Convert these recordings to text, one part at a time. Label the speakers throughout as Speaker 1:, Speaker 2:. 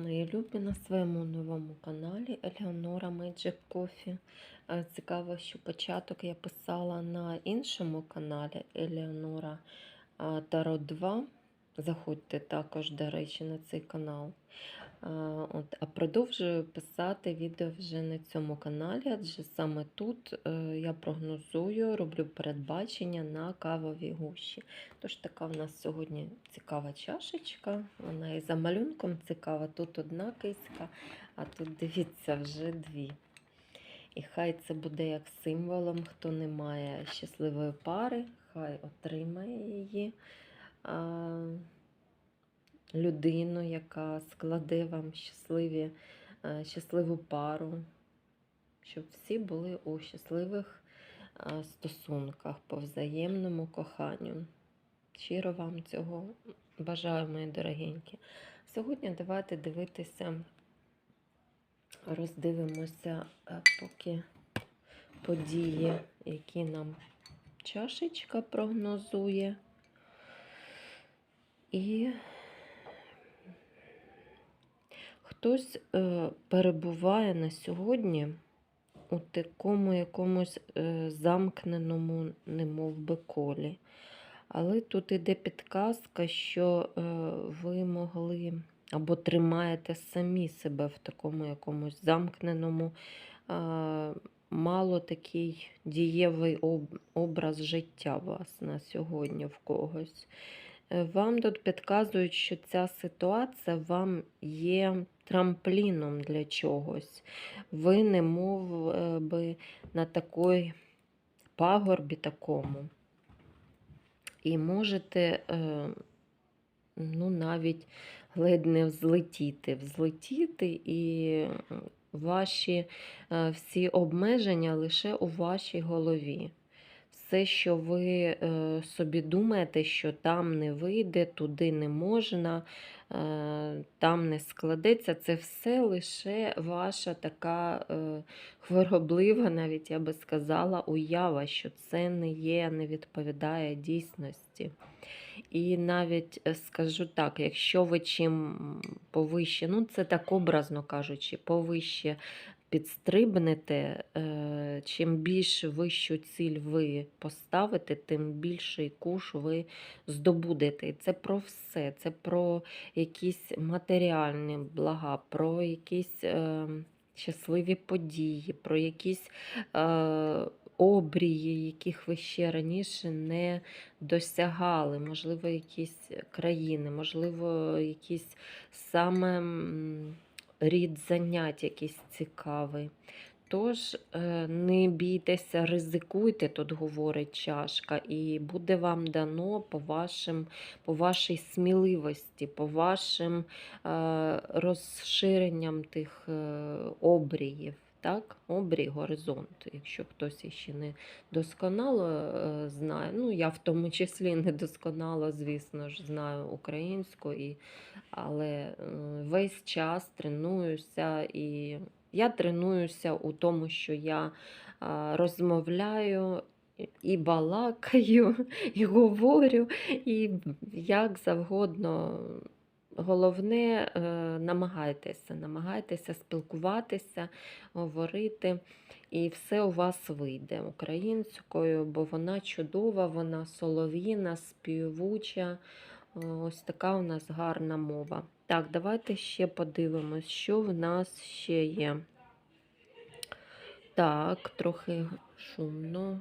Speaker 1: мої любі, на своєму новому каналі Елеонора Magic Coffee. Е, Цікаво, що початок я писала на іншому каналі Елеонора е, Таро 2. Заходьте також, до речі, на цей канал. Е, От, а продовжую писати відео вже на цьому каналі, адже саме тут е, я прогнозую, роблю передбачення на кавові гущі. Тож така в нас сьогодні цікава чашечка. Вона і за малюнком цікава. Тут одна киська, а тут дивіться вже дві. І хай це буде як символом, хто не має щасливої пари, хай отримає її. Людину, яка складе вам щасливі, е, щасливу пару, щоб всі були у щасливих е, стосунках по взаємному коханню. Щиро вам цього бажаю, мої дорогенькі. Сьогодні давайте дивитися, роздивимося е, поки події, які нам чашечка прогнозує. І хтось е, перебуває на сьогодні у такому якомусь е, замкненому, немов би колі. Але тут іде підказка, що е, ви могли або тримаєте самі себе в такому якомусь замкненому, мало такий дієвий об- образ життя вас на сьогодні в когось. Вам тут підказують, що ця ситуація вам є трампліном для чогось. Ви не мов е, би на такій пагорбі такому. І можете е, ну, навіть ледь не взлетіти, взлетіти, і ваші е, всі обмеження лише у вашій голові. Все, що ви е, собі думаєте, що там не вийде, туди не можна, е, там не складеться, це все лише ваша така е, хвороблива, навіть я би сказала, уява, що це не є, не відповідає дійсності. І навіть скажу так, якщо ви чим повище, ну це так образно кажучи, повище підстрибнете, е, чим більш вищу ціль ви поставите, тим більший куш ви здобудете. Це про все. Це про якісь матеріальні блага, про якісь е, щасливі події, про якісь е, обрії, яких ви ще раніше не досягали, можливо, якісь країни, можливо, якісь саме. Рід занять якийсь цікавий. Тож е, не бійтеся, ризикуйте, тут говорить чашка, і буде вам дано по, вашим, по вашій сміливості, по вашим е, розширенням тих е, обріїв. Так? Обрій горизонт, якщо хтось іще не досконало е, знає. Ну, я в тому числі не досконало, звісно ж, знаю українську, і, але е, весь час тренуюся і я тренуюся у тому, що я а, розмовляю і балакаю, і говорю, і як завгодно. Головне, е, намагайтеся, намагайтеся спілкуватися, говорити, і все у вас вийде українською, бо вона чудова, вона солов'їна, співуча. Ось така у нас гарна мова. Так, давайте ще подивимось, що в нас ще є. Так, трохи шумно.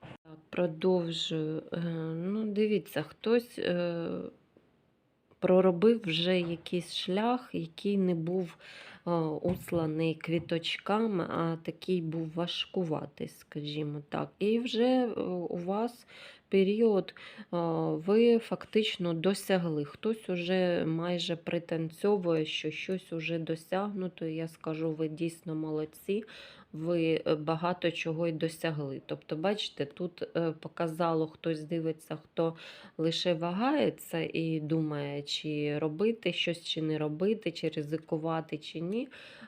Speaker 1: Так, продовжую. Е, Ну, дивіться, хтось е, проробив вже якийсь шлях, який не був усланий квіточками, а такий був важкуватий, скажімо так. І вже е, у вас період е, ви фактично досягли. Хтось уже майже пританцьовує, що щось уже досягнуто. Я скажу, ви дійсно молодці. Ви е, багато чого й досягли. Тобто, бачите, тут е, показало, хтось дивиться, хто лише вагається і думає, чи робити щось, чи не робити, чи ризикувати, чи ні.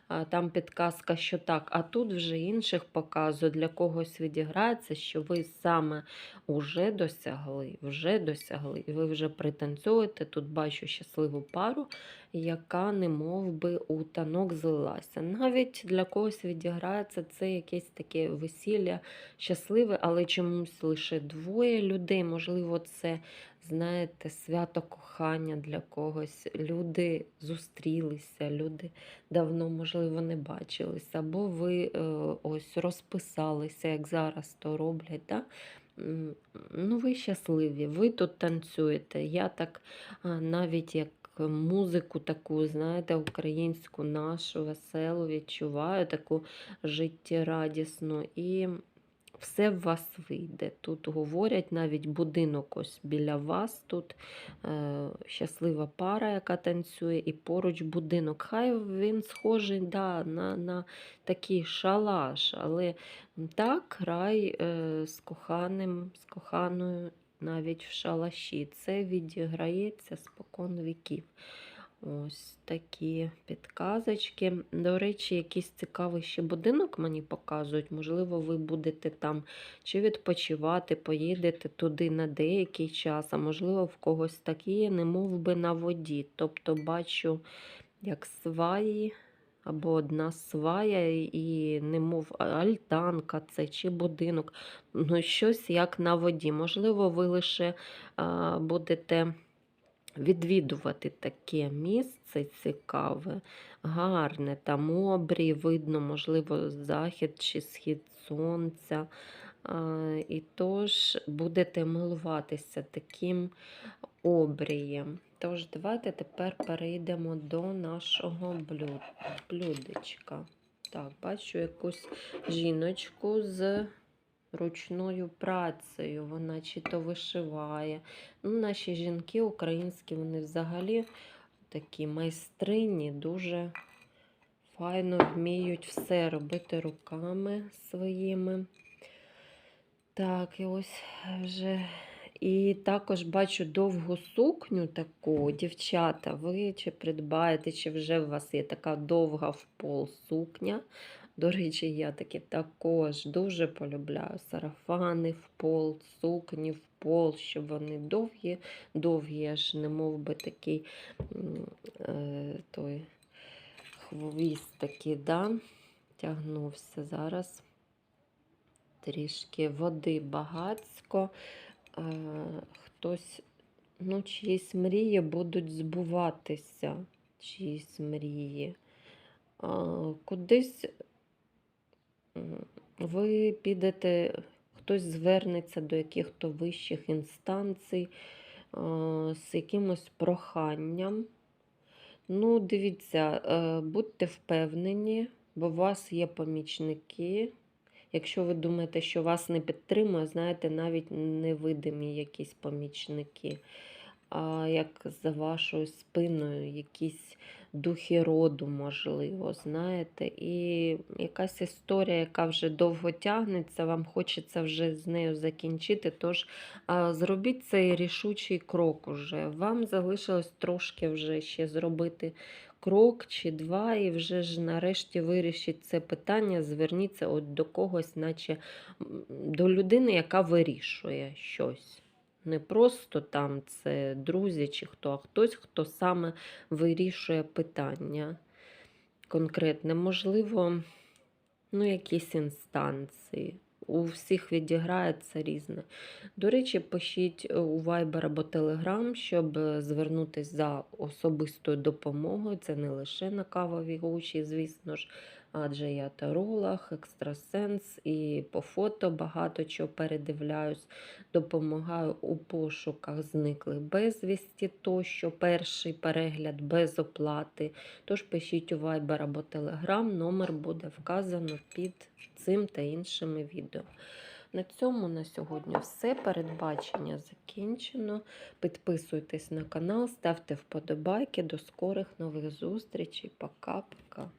Speaker 1: А Там підказка, що так, а тут вже інших показує, для когось відіграється, що ви саме вже досягли, вже досягли. І ви вже пританцьовуєте. Тут бачу щасливу пару, яка не мов би у танок злилася. Навіть для когось відіграється це якесь таке весілля щасливе, але чомусь лише двоє людей. Можливо, це, знаєте, свято кохання для когось. Люди зустрілися, люди давно, можливо, не бачились, або ви е, ось розписалися, як зараз то роблять. Да? Ну, ви щасливі, ви тут танцюєте. Я так навіть як музику таку, знаєте, українську нашу веселу відчуваю, таку життєрадісну. І все в вас вийде. Тут говорять навіть будинок ось біля вас. Тут е, щаслива пара, яка танцює, і поруч будинок. Хай він схожий да, на, на такий шалаш, але так, рай е, з коханим, з коханою навіть в шалаші. Це відіграється спокон віків. Ось такі підказочки. До речі, якийсь цікавий ще будинок мені показують. Можливо, ви будете там чи відпочивати, поїдете туди на деякий час, а можливо, в когось такі, не мов би на воді. Тобто бачу, як сваї. Або одна свая, і немов альтанка це чи будинок, ну щось як на воді. Можливо, ви лише а, будете відвідувати таке місце цікаве, гарне, там обрій, видно, можливо, захід чи схід сонця. І тож будете милуватися таким обрієм. Тож, давайте тепер перейдемо до нашого блюд, блюдечка. Так, бачу якусь жіночку з ручною працею. Вона чи то вишиває. Ну, наші жінки українські, вони взагалі такі майстрині, дуже файно вміють все робити руками своїми. Так, і ось вже. І також бачу довгу сукню таку, дівчата, ви чи придбаєте, чи вже у вас є така довга в пол сукня. До речі, я таки також дуже полюбляю сарафани в пол, сукні в пол, щоб вони довгі, довгі, аж не мов би такий е, той хвіст такий, да? тягнувся зараз. Трішки води багацько. Е, хтось, ну, чиїсь мрії будуть збуватися, чиїсь мрії. Кудись ви підете, хтось звернеться до яких-то вищих інстанцій з якимось проханням. Ну, дивіться, е, будьте впевнені, бо у вас є помічники. Якщо ви думаєте, що вас не підтримує, знаєте, навіть невидимі якісь помічники, а як за вашою спиною, якісь духи роду, можливо, знаєте. І якась історія, яка вже довго тягнеться, вам хочеться вже з нею закінчити. Тож зробіть цей рішучий крок уже. Вам залишилось трошки вже ще зробити крок чи два, і вже ж нарешті вирішить це питання, зверніться от до когось, наче до людини, яка вирішує щось. Не просто там це друзі чи хто, а хтось, хто саме вирішує питання конкретне. Можливо, ну, якісь інстанції. У всіх відіграється різне. До речі, пишіть у Viber або Telegram, щоб звернутися за особистою допомогою. Це не лише на кавові гучі, звісно ж, адже я таролог, екстрасенс і по фото багато чого передивляюсь, допомагаю у пошуках зниклих безвісті, тощо перший перегляд без оплати. Тож пишіть у Viber або Telegram, номер буде вказано під цим та іншими відео. На цьому на сьогодні все. Передбачення закінчено. Підписуйтесь на канал, ставте вподобайки. До скорих нових зустрічей. Пока-пока.